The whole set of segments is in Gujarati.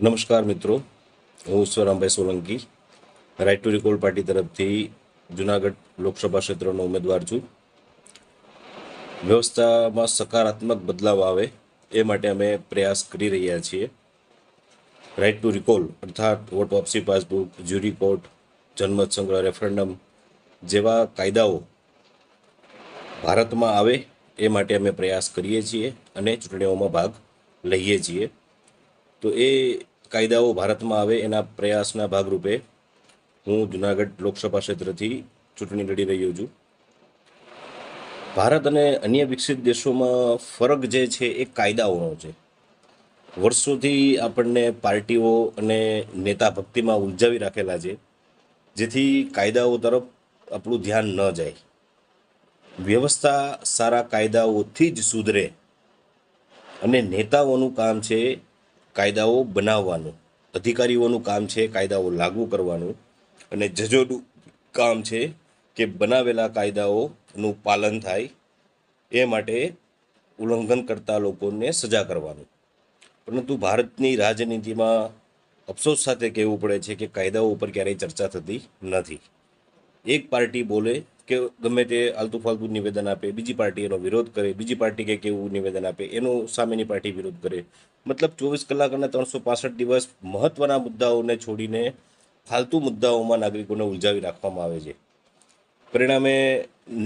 નમસ્કાર મિત્રો. હું Ishwarambhai Solanki right to recall party તરફથી જુનાગઢ લોકસભા ક્ષેત્રનો ઉમેદવાર છું. વ્યવસ્થામાં સકારાત્મક બદલાવ આવે એ માટે અમે પ્રયાસ કરી રહ્યા છીએ. રાઇટ ટુ રિકોલ અર્થાત વોટ વાપસી પાસબુક જ્યુરી કોર્ટ જનમત સંગ્રહ રેફરન્ડમ જેવા કાયદાઓ ભારતમાં આવે એ માટે અમે પ્રયાસ કરીએ છીએ અને ચૂંટણીઓમાં ભાગ લઈએ છીએ. તો એ કાયદાઓ ભારતમાં આવે એના પ્રયાસના ભાગરૂપે હું જુનાગઢ લોકસભા ક્ષેત્રથી ચૂંટણી લડી રહ્યો છું. ભારત અને અન્ય વિકસિત દેશોમાં ફરક જે છે એ કાયદાઓનો છે. વર્ષોથી આપણને પાર્ટીઓ અને નેતા ભક્તિમાં ઉલઝાવી રાખેલા છે, જેથી કાયદાઓ તરફ આપણું ધ્યાન ન જાય. વ્યવસ્થા સારા કાયદાઓથી જ સુધરે અને નેતાઓનું કામ છે કાયદાઓ બનાવવાનું. અધિકારીઓનું કામ છે, કાયદાઓ લાગુ કરવાનું. અને જજોનું કામ છે કે બનાવેલા કાયદાઓનું પાલન થાય, એ માટે ઉલ્લંઘન કરતા લોકોને સજા કરવાનું. પરંતુ ભારતની રાજનીતિમાં અફસોસ સાથે કહેવું પડે છે કે કાયદાઓ ઉપર ક્યારેય ચર્ચા થતી નથી. એક પાર્ટી બોલે કે ગમે તે આલતુ ફાલતુ નિવેદન આપે, બીજી પાર્ટી એનો વિરોધ કરે, બીજી પાર્ટી કંઈક એવું નિવેદન આપે, એનો સામેની પાર્ટી વિરોધ કરે. મતલબ ચોવીસ કલાક અને ત્રણસો પાસઠ દિવસ મહત્વના મુદ્દાઓને છોડીને ફાલતુ મુદ્દાઓમાં નાગરિકોને ઉલઝાવી રાખવામાં આવે છે. પરિણામે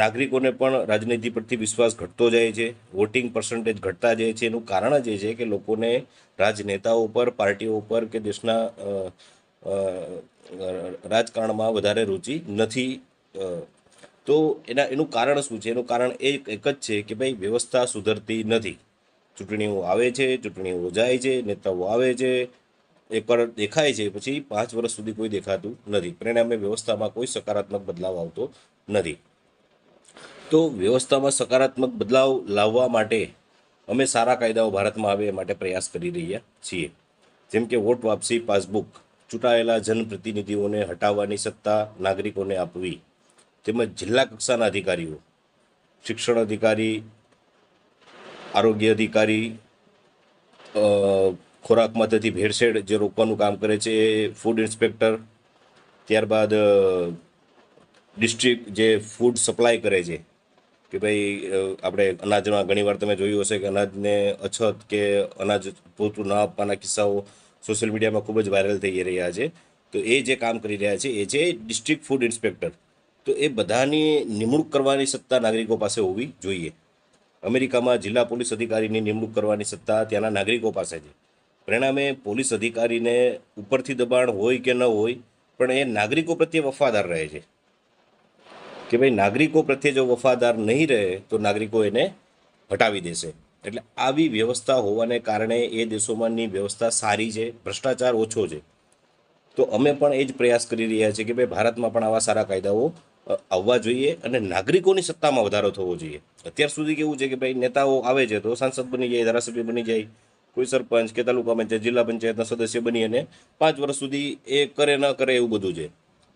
નાગરિકોને પણ રાજનીતિ પરથી વિશ્વાસ ઘટતો જાય છે, વોટિંગ પર્સન્ટેજ ઘટતા જાય છે. એનું કારણ જ એ છે કે લોકોને રાજનેતાઓ પર, પાર્ટીઓ પર કે દેશના રાજકારણમાં વધારે રુચિ નથી તો એના, એનું કારણ શું છે? એનું કારણ એ એક જ છે કે ભાઈ વ્યવસ્થા સુધરતી નથી. ચૂંટણીઓ આવે છે, ચૂંટણીઓ જાય છે, નેતાઓ આવે છે એકવાર દેખાય છે, પછી પાંચ વર્ષ સુધી કોઈ દેખાતું નથી. પરિણામે વ્યવસ્થામાં કોઈ સકારાત્મક બદલાવ આવતો નથી. તો વ્યવસ્થામાં સકારાત્મક બદલાવ લાવવા માટે અમે સારા કાયદાઓ ભારતમાં આવે એ માટે પ્રયાસ કરી રહ્યા છીએ. જેમ કે વોટ વાપસી પાસબુક ચૂંટાયેલા જનપ્રતિનિધિઓને હટાવવાની સત્તા નાગરિકોને આપવી તેમજ જિલ્લા કક્ષાના અધિકારીઓ, શિક્ષણ અધિકારી, આરોગ્ય અધિકારી ખોરાકમાં થતી ભેળસેળ જે રોકવાનું કામ કરે છે એ ફૂડ ઇન્સ્પેક્ટર ત્યારબાદ ડિસ્ટ્રિક્ટ જે ફૂડ સપ્લાય કરે છે કે ભાઈ આપણે અનાજમાં ઘણીવાર તમે જોયું હશે કે અનાજને અછત કે અનાજ પૂરતું ન આપવાના કિસ્સાઓ સોશિયલ મીડિયામાં ખૂબ જ વાયરલ થઈ રહ્યા છે. તો એ જે કામ કરી રહ્યા છે, એ છે ડિસ્ટ્રિક્ટ ફૂડ ઇન્સ્પેક્ટર. તો એ બધાની નિમણૂક કરવાની સત્તા નાગરિકો પાસે હોવી જોઈએ. અમેરિકામાં જિલ્લા પોલીસ અધિકારીની નિમણૂક કરવાની સત્તા ત્યાંના નાગરિકો પાસે છે. પરિણામે પોલીસ અધિકારીને ઉપરથી દબાણ હોય કે ન હોય, પણ એ નાગરિકો પ્રત્યે વફાદાર રહે છે. કે ભાઈ નાગરિકો પ્રત્યે જો વફાદાર નહીં રહે, તો નાગરિકો એને હટાવી દેશે. એટલે આવી વ્યવસ્થા હોવાને કારણે એ દેશોમાંની વ્યવસ્થા સારી છે, ભ્રષ્ટાચાર ઓછો છે. તો અમે પણ એ જ પ્રયાસ કરી રહ્યા છીએ કે ભાઈ ભારતમાં પણ આવા સારા કાયદાઓ આવવા જોઈએ અને નાગરિકોની સત્તામાં વધારો થવો જોઈએ. અત્યાર સુધી કેવું છે કે ભાઈ નેતાઓ આવે છે તો સાંસદ બની જાય, ધારાસભ્ય બની જાય, કોઈ સરપંચ કે તાલુકા પંચાયત, જિલ્લા પંચાયતના સદસ્ય બની અને પાંચ વર્ષ સુધી એ કરે ન કરે એવું બધું છે.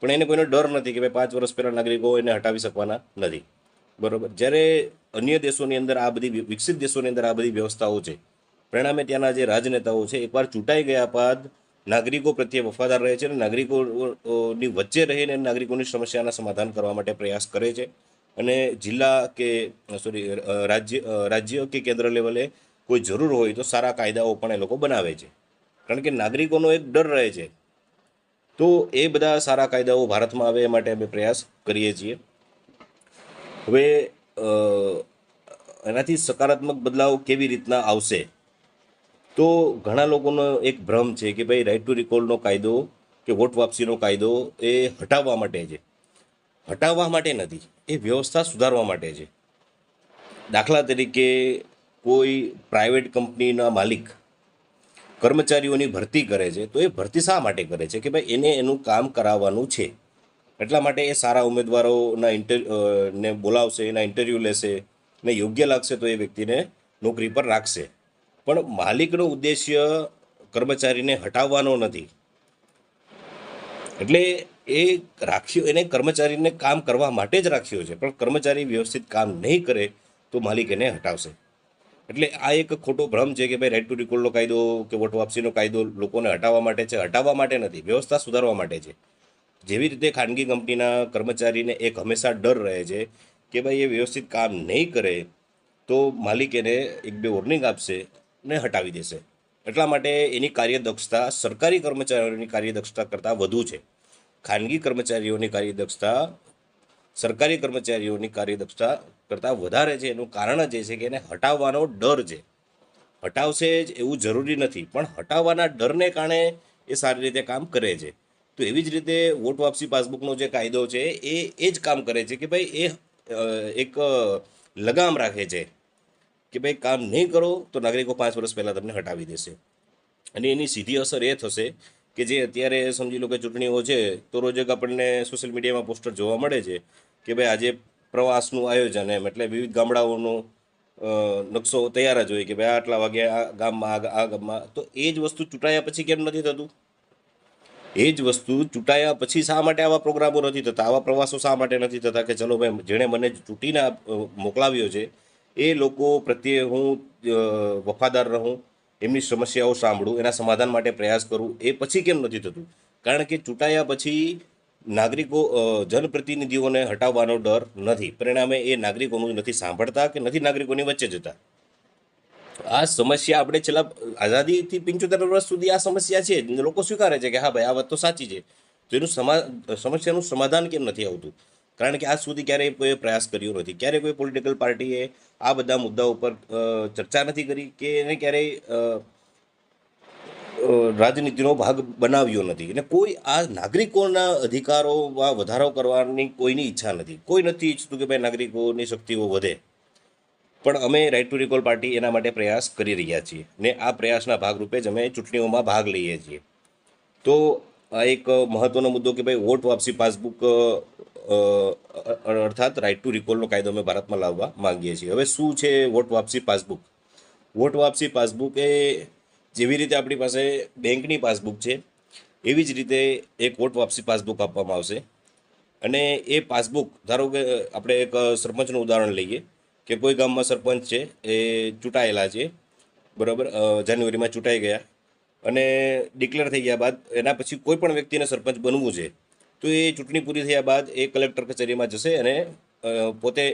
પણ એને કોઈનો ડર નથી કે ભાઈ પાંચ વર્ષ પહેલાં નાગરિકો એને હટાવી શકવાના નથી. બરોબર. જ્યારે અન્ય દેશોની અંદર આ બધી વિકસિત દેશોની અંદર આ બધી વ્યવસ્થાઓ છે, પરિણામે ત્યાંના જે રાજનેતાઓ છે, એકવાર ચૂંટાઈ ગયા બાદ નાગરિકો પ્રત્યે વફાદાર રહે છે અને નાગરિકોની વચ્ચે રહીને નાગરિકોની સમસ્યાના સમાધાન કરવા માટે પ્રયાસ કરે છે. અને જિલ્લા કે, સોરી રાજ્ય રાજ્ય કે કેન્દ્ર લેવલે કોઈ જરૂર હોય તો સારા કાયદાઓ પણ એ લોકો બનાવે છે. કારણ કે નાગરિકોનો એક ડર રહે છે. તો એ બધા સારા કાયદાઓ ભારતમાં આવે એ માટે અમે પ્રયાસ કરીએ છીએ. હવે એનાથી સકારાત્મક બદલાવ કેવી રીતના આવશે? તો ઘણા લોકોનો એક ભ્રમ છે કે ભાઈ રાઇટ ટુ રિકોલનો કાયદો કે વોટ વાપસીનો કાયદો એ હટાવવા માટે છે. હટાવવા માટે નથી, એ વ્યવસ્થા સુધારવા માટે છે. દાખલા તરીકે કોઈ પ્રાઇવેટ કંપનીના માલિક કર્મચારીઓની ભરતી કરે છે, તો એ ભરતી શા માટે કરે છે? કે ભાઈ એને એનું કામ કરાવવાનું છે. એટલા માટે એ સારા ઉમેદવારોના ઇન્ટર ને બોલાવશે, એના ઇન્ટરવ્યૂ લેશે, ને યોગ્ય લાગશે તો એ વ્યક્તિને નોકરી પર રાખશે. પણ માલિકનો ઉદ્દેશ્ય કર્મચારીને હટાવવાનો નથી. એટલે એ રાખ્યો, એને કર્મચારીને કામ કરવા માટે જ રાખ્યો છે. પણ કર્મચારી વ્યવસ્થિત કામ નહીં કરે તો માલિક એને હટાવશે. એટલે આ એક ખોટો ભ્રમ છે કે ભાઈ રાઇટ ટુ રિકોલનો કાયદો કે વોટ વાપસીનો કાયદો લોકોને હટાવવા માટે છે. હટાવવા માટે નથી. વ્યવસ્થા સુધારવા માટે છે. જેવી રીતે ખાનગી કંપનીના કર્મચારીને એક હંમેશા ડર રહે છે કે ભાઈ એ વ્યવસ્થિત કામ નહીં કરે, તો માલિક એને એક બે વોર્નિંગ આપશે ને હટાવી દેશે. એટલા માટે એની કાર્યદક્ષતા સરકારી કર્મચારીઓની કાર્યદક્ષતા કરતાં વધુ છે. ખાનગી કર્મચારીઓની કાર્યદક્ષતા, સરકારી કર્મચારીઓની કાર્યદક્ષતા કરતાં વધારે છે. એનું કારણ જ એ છે કે એને હટાવવાનો ડર છે. હટાવશે જ એવું જરૂરી નથી, પણ હટાવવાના ડરને કારણે એ સારી રીતે કામ કરે છે. તો એવી જ રીતે વોટ વાપસી પાસબુકનો જે કાયદો છે, એ એ જ કામ કરે છે કે ભાઈ એ એક લગામ રાખે છે કે ભાઈ કામ નહીં કરો તો નાગરિકો પાંચ વર્ષ પહેલાં તમને હટાવી દેશે. અને એની સીધી અસર એ થશે કે જે અત્યારે સમજી લો કે ચૂંટણીઓ છે, તો રોજ એક આપણને સોશિયલ મીડિયામાં પોસ્ટર જોવા મળે છે કે ભાઈ આજે પ્રવાસનું આયોજન એમ એટલે વિવિધ ગામડાઓનો નકશો તૈયાર જ હોય કે ભાઈ આટલા વાગે આ ગામમાં આ ગામમાં. તો એ જ વસ્તુ ચૂંટાયા પછી કેમ નથી થતું? એ જ વસ્તુ ચૂંટાયા પછી શા માટે આવા પ્રોગ્રામો નથી થતા? આવા પ્રવાસો શા માટે નથી થતા? કે ચલો ભાઈ, જેણે મને ચૂંટીને મોકલાવ્યો છે, એ લોકો પ્રત્યે હું વફાદાર રહું, એમની સમસ્યાઓ સાંભળું, એના સમાધાન માટે પ્રયાસ કરું, એ પછી કેમ નથી થતું? કારણ કે ચૂંટાયા પછી નાગરિકો જનપ્રતિનિધિઓને હટાવવાનો ડર નથી. પરિણામે એ નાગરિકોનું નથી સાંભળતા કે નથી નાગરિકોની વચ્ચે જતા? આ સમસ્યા આપણે છેલ્લા આઝાદીથી પંચોતેર વર્ષ સુધી આ સમસ્યા છે. લોકો સ્વીકારે છે કે હા ભાઈ, આ વાત તો સાચી છે. તો એનું સમા, સમસ્યાનું સમાધાન કેમ નથી આવતું? કારણ કે આજ સુધી ક્યારેય કોઈ પ્રયાસ કર્યો નથી. ક્યારેય કોઈ પોલિટિકલ પાર્ટીએ આ બધા મુદ્દાઓ પર ચર્ચા નથી કરી કે એને ક્યારેય રાજનીતિનો ભાગ બનાવ્યો નથી. અને કોઈ આ નાગરિકોના અધિકારોમાં વધારો કરવાની કોઈની ઈચ્છા નથી. કોઈ નથી ઈચ્છતું કે ભાઈ નાગરિકોની શક્તિઓ વધે. પણ અમે રાઇટ ટુ રિકોલ પાર્ટી એના માટે પ્રયાસ કરી રહ્યા છીએ ને આ પ્રયાસના ભાગરૂપે જ અમે ચૂંટણીઓમાં ભાગ લઈએ છીએ. તો આ એક મહત્વનો મુદ્દો કે ભાઈ વોટ વાપસી પાસબુક અર્થાત રાઇટ ટુ રિકોલનો કાયદો અમે ભારતમાં લાવવા માંગીએ છીએ. હવે શું છે વોટ વાપસી પાસબુક વોટ વાપસી પાસબુક એ જેવી રીતે આપણી પાસે બેંકની પાસબુક છે, એવી જ રીતે એક વોટ વાપસી પાસબુક આપવામાં આવશે. અને એ પાસબુક ધારો કે આપણે એક સરપંચનું ઉદાહરણ લઈએ. કે કોઈ ગામમાં સરપંચ છે, એ ચૂંટાયેલા છે, બરાબર જાન્યુઆરીમાં ચૂંટાઈ ગયા અને ડિક્લેર થઈ ગયા બાદ એના પછી કોઈ પણ વ્યક્તિને સરપંચ બનવું છે, તો એ ચૂંટણી પૂરી થયા બાદ એ કલેક્ટર કચેરીમાં જશે અને પોતે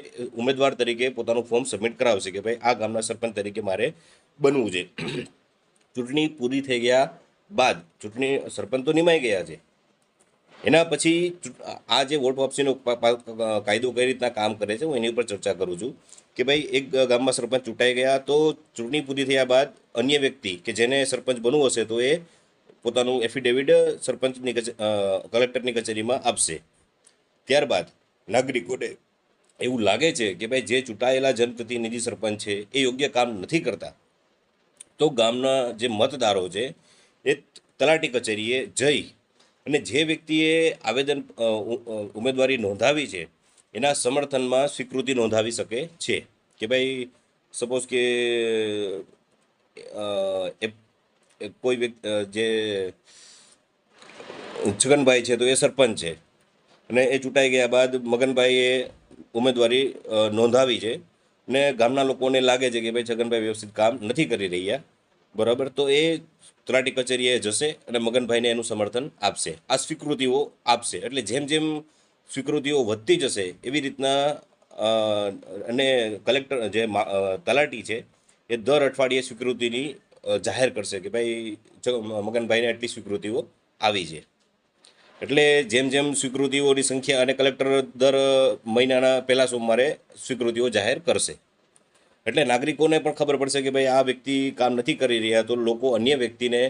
ઉમેદવાર તરીકે પોતાનું ફોર્મ સબમિટ કરાવશે કે ભાઈ આ ગામના સરપંચ તરીકે મારે બનવું છે. ચૂંટણી પૂરી થઈ ગયા બાદ ચૂંટણી સરપંચ તો નિમાઈ ગયા છે. એના પછી આ જે વોટ વાપસીનો કાયદો કઈ રીતના કામ કરે છે, હું એની ઉપર ચર્ચા કરું છું. કે ભાઈ એક ગામમાં સરપંચ ચૂંટાઈ ગયા તો ચૂંટણી પૂરી થયા બાદ અન્ય વ્યક્તિ કે જેને સરપંચ બનવું હશે તો એ પોતાનું એફિડેવિટ સરપંચની કલેક્ટરની કચેરીમાં આપશે. ત્યારબાદ નાગરિકોને એવું લાગે છે કે ભાઈ જે ચૂંટાયેલા જનપ્રતિનિધિ સરપંચ છે એ યોગ્ય કામ નથી કરતા. તો ગામના જે મતદારો છે એ તલાટી કચેરીએ જઈ અને જે વ્યક્તિએ આવેદન ઉમેદવારી નોંધાવી છે એના સમર્થનમાં સ્વીકૃતિ નોંધાવી શકે છે કે ભાઈ સપોઝ કે કોઈ વ્યક્તિ જે છગનભાઈ છે તો એ સરપંચ છે. અને એ ચૂંટાઈ ગયા બાદ મગનભાઈએ ઉમેદવારી નોંધાવી છે. ને ગામના લોકોને લાગે છે કે ભાઈ, છગનભાઈ વ્યવસ્થિત કામ નથી કરી રહ્યા. બરાબર? તો એ તલાટી કચેરીએ જશે અને મગનભાઈને એનું સમર્થન આપશે. આ સ્વીકૃતિઓ આપશે. એટલે જેમ જેમ સ્વીકૃતિઓ વધતી જશે એવી રીતના અને કલેક્ટર જે તલાટી છે, એ દર અઠવાડિયે સ્વીકૃતિની જાહેર કરશે કે ભાઈ મગનભાઈને આટલી સ્વીકૃતિઓ આવી છે. એટલે જેમ જેમ સ્વીકૃતિઓની સંખ્યા અને કલેક્ટર દર મહિનાના પહેલા સોમવારે સ્વીકૃતિઓ જાહેર કરશે. એટલે નાગરિકોને પણ ખબર પડશે કે ભાઈ, આ વ્યક્તિ કામ નથી કરી રહ્યા, તો લોકો અન્ય વ્યક્તિને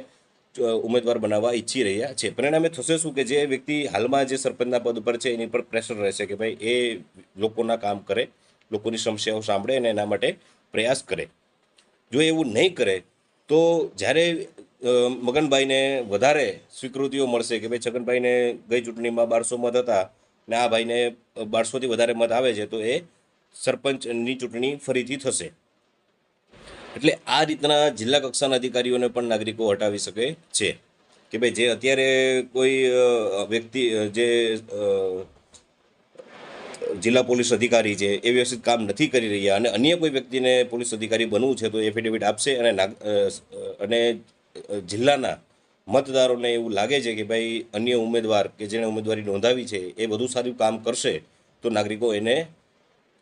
ઉમેદવાર બનાવવા ઈચ્છી રહ્યા છે. પરિણામે થશે શું કે જે વ્યક્તિ હાલમાં જે સરપંચના પદ પર છે એની પર પ્રેશર રહેશે કે ભાઈ એ લોકોના કામ કરે, લોકોની સમસ્યાઓ સાંભળે અને એના માટે પ્રયાસ કરે. જો એવું નહીં કરે, તો જ્યારે મગનભાઈને વધારે સ્વીકૃતિઓ મળશે કે ભાઈ છગનભાઈને ગઈ ચૂંટણીમાં બારસો મત હતા ને આ ભાઈને બારસોથી વધારે મત આવે છે, તો એ સરપંચની ચૂંટણી ફરીથી થશે. એટલે આ રીતના જિલ્લા કક્ષાના અધિકારીઓને પણ નાગરિકો હટાવી શકે છે. કે ભાઈ જે અત્યારે કોઈ વ્યક્તિ જે જિલ્લા પોલીસ અધિકારી છે, એ વ્યવસ્થિત કામ નથી કરી રહ્યા અને અન્ય કોઈ વ્યક્તિને પોલીસ અધિકારી બનવું છે, તો એફિડેવિટ આપશે અને અને જિલ્લાના મતદારોને એવું લાગે છે કે ભાઈ અન્ય ઉમેદવાર કે જેણે ઉમેદવારી નોંધાવી છે, એ વધુ સારું કામ કરશે, તો નાગરિકો એને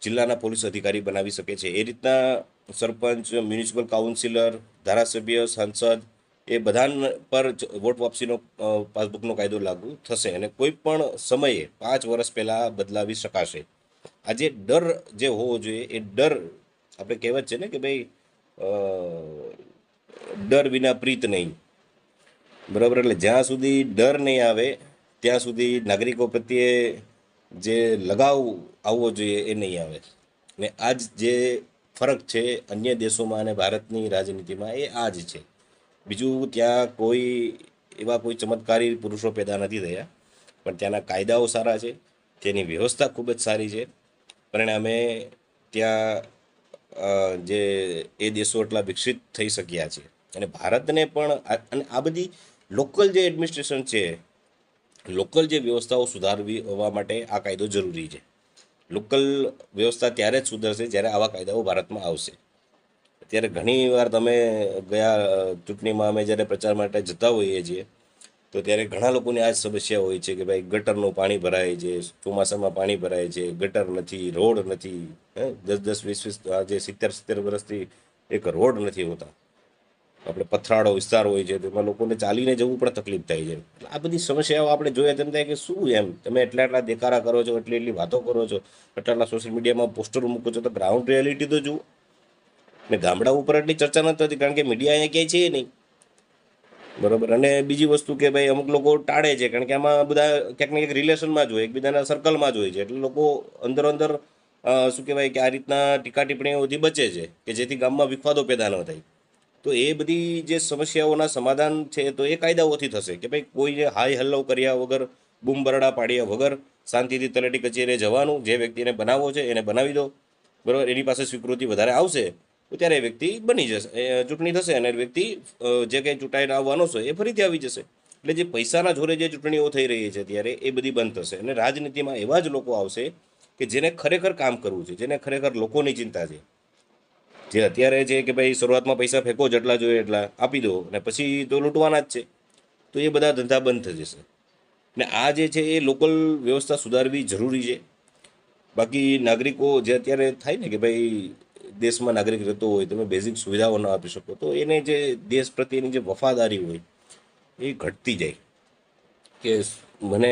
જિલ્લાના પોલીસ અધિકારી બનાવી શકે છે. એ રીતના સરપંચ, મ્યુનિસિપલ કાઉન્સિલર, ધારાસભ્ય, સાંસદ, એ બધા પર વોટ વાપસીનો પાસબુકનો કાયદો લાગુ થશે અને કોઈ પણ સમયે પાંચ વર્ષ પહેલાં બદલાવી શકાશે. આજે ડર જે હોવો જોઈએ, એ ડર આપણે કહેવત છે ને કે ભાઈ ડર વિના પ્રીત નહીં. બરાબર? એટલે જ્યાં સુધી ડર નહીં આવે, ત્યાં સુધી નાગરિકો પ્રત્યે જે લગાવ આવવો જોઈએ એ નહીં આવે. ને આજ જે ફરક છે અન્ય દેશોમાં અને ભારતની રાજનીતિમાં એ આ જ છે. બીજું ત્યાં કોઈ એવા કોઈ ચમત્કારી પુરુષો પેદા નથી થયા, પણ ત્યાંના કાયદાઓ સારા છે તેની વ્યવસ્થા ખૂબ જ સારી છે. પરિણામે ત્યાં જે એ દેશો એટલા વિકસિત થઈ શક્યા છે. અને ભારતને પણ અને આ બધી લોકલ જે એડમિનિસ્ટ્રેશન છે, લોકલ જે વ્યવસ્થાઓ સુધારવી હોવા માટે આ કાયદો જરૂરી છે. લોકલ વ્યવસ્થા ત્યારે જ સુધરશે જ્યારે આવા કાયદાઓ ભારતમાં આવશે. અત્યારે ઘણી વાર તમે ગયા ચૂંટણીમાં અમે જ્યારે પ્રચાર માટે જતા હોઈએ છીએ, તો ત્યારે ઘણા લોકોને આ જ સમસ્યા હોય છે કે ભાઈ ગટરનું પાણી ભરાય છે, ચોમાસામાં પાણી ભરાય છે, ગટર નથી, રોડ નથી, હે, દસ દસ, વીસ વીસ આજે સિત્તેર સિત્તેર વર્ષથી એક રોડ નથી હોતા. આપણે પથરાળો વિસ્તાર હોય છે, તો એમાં લોકોને ચાલીને જવું પણ તકલીફ થાય છે. આ બધી સમસ્યાઓ આપણે જોઈએ તેમ થાય કે શું એમ? તમે એટલા એટલા દેખારા કરો છો, એટલી એટલી વાતો કરો છો એટલા એટલા સોશિયલ મીડિયામાં પોસ્ટરો મૂકો છો, તો ગ્રાઉન્ડ રિયાલિટી તો જુઓ. ને ગામડા ઉપર એટલી ચર્ચા નથી થતી, કારણ કે મીડિયા અહીંયા ક્યાંય છે નહીં. બરોબર? અને બીજી વસ્તુ કે ભાઈ અમુક લોકો ટાળે છે, કારણ કે આમાં બધા ક્યાંક ને ક્યાંક રિલેશનમાં જ હોય, એકબીજાના સર્કલમાં જ હોય છે. એટલે લોકો અંદર અંદર શું કહેવાય કે આ રીતના ટીકા ટિપ્પણીઓથી બચે છે, કે જેથી ગામમાં વિખવાદો પેદા ન થાય. તો એ બધી જે સમસ્યાઓના સમાધાન છે, તો એ કાયદાઓથી થશે કે ભાઈ કોઈને હાય હલ્લો કર્યા વગર બૂમબરડા પાડ્યા વગર શાંતિથી તલાટી કચેરીએ જવાનું, જે વ્યક્તિને બનાવવો છે એને બનાવી દો. બરાબર? એની પાસે સ્વીકૃતિ વધારે આવશે, તો ત્યારે એ વ્યક્તિ બની જશે ચૂંટણી થશે અને વ્યક્તિ જે કંઈ ચૂંટાઈને આવવાનો છે એ ફરીથી આવી જશે. એટલે જે પૈસાના જોરે જે ચૂંટણીઓ થઈ રહી છે ત્યારે એ બધી બંધ થશે અને રાજનીતિમાં એવા જ લોકો આવશે કે જેને ખરેખર કામ કરવું છે, જેને ખરેખર લોકોની ચિંતા છે. જે અત્યારે છે કે ભાઈ શરૂઆતમાં પૈસા ફેંકો જેટલા જોઈએ એટલા આપી દો અને પછી તો લૂંટવાના જ છે. તો એ બધા ધંધા બંધ થઈ જશે. ને આ જે છે એ લોકલ વ્યવસ્થા સુધારવી જરૂરી છે. બાકી નાગરિકો જે અત્યારે થાય ને કે ભાઈ દેશમાં નાગરિક રહેતો હોય, તમે બેઝિક સુવિધાઓ ન આપી શકો, તો એને જે દેશ પ્રત્યેની જે વફાદારી હોય એ ઘટતી જાય. કે મને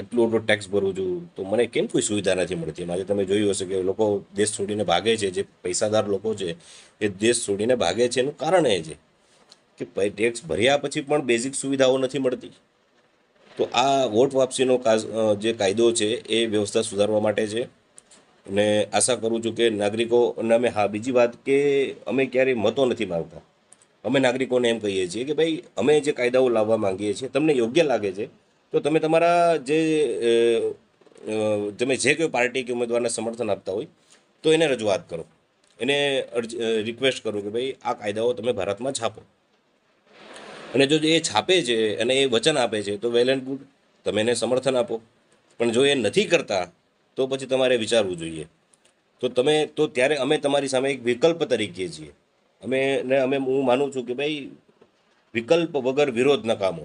એટલું એટલું ટેક્સ ભરું છું, તો મને કેમ કોઈ સુવિધા નથી મળતી? આજે તમે જોયું હશે કે લોકો દેશ છોડીને ભાગે છે, જે પૈસાદાર લોકો છે, એ દેશ છોડીને ભાગે છે, એનું કારણ એ છે કે ટેક્સ ભર્યા પછી પણ બેઝિક સુવિધાઓ નથી મળતી. તો આ વોટ વાપસીનો જે કાયદો છે, એ વ્યવસ્થા સુધારવા માટે છે. અને આશા કરું છું કે નાગરિકો, અને અમે હા, બીજી વાત કે અમે ક્યારેય મતો નથી માંગતા. અમે નાગરિકોને એમ કહીએ છીએ કે ભાઈ, અમે જે કાયદાઓ લાવવા માંગીએ છીએ, તમને યોગ્ય લાગે છે તો તમે તમારા જે તમે જે કોઈ પાર્ટી કે ઉમેદવારને સમર્થન આપતા હોય, તો એને રજૂઆત કરો. એને રિક્વેસ્ટ કરો કે ભાઈ, આ કાયદાઓ તમે ભારતમાં છાપો અને જો એ છાપે છે અને એ વચન આપે છે, તો વેલ એન્ડ ગુડ તમે એને સમર્થન આપો. પણ જો એ નથી કરતા, તો પછી તમારે વિચારવું જોઈએ. તો તમે, તો ત્યારે અમે તમારી સામે એક વિકલ્પ તરીકે છીએ. અમે ને અમે, હું માનું છું કે ભાઈ, વિકલ્પ વગર વિરોધ નકામો.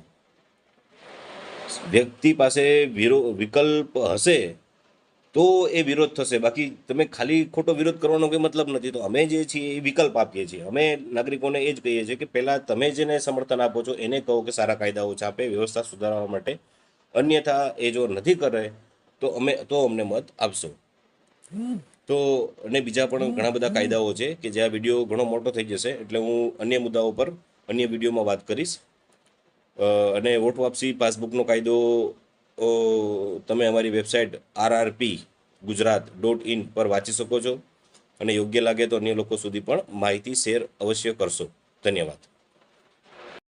વ્યક્તિ પાસે વિકલ્પ હશે તો એ વિરોધ થશે. બાકી તમે ખાલી ખોટો વિરોધ કરવાનો કોઈ મતલબ નથી. તો અમે જે છીએ એ વિકલ્પ આપીએ છીએ. અમે નાગરિકોને એ જ કહીએ છીએ કે પહેલાં તમે જેને સમર્થન આપો છો એને કહો કે સારા કાયદાઓ છાપે વ્યવસ્થા સુધારવા માટે. અન્યથા એ જો નથી કરે તો અમે, તો અમને મત આપશો. તો, અને બીજા પણ ઘણા બધા કાયદાઓ છે કે જે આ વીડિયો ઘણો મોટો થઈ જશે. એટલે હું અન્ય મુદ્દાઓ પર અન્ય વિડીયોમાં વાત કરીશ. અને વોટ વાપસી પાસબુકનો કાયદો તમે અમારી website RRP Gujarat dot in પર વાંચી શકો છો. અને યોગ્ય લાગે તો અન્ય લોકો સુધી પણ માહિતી શેર અવશ્ય કરશો. ધન્યવાદ.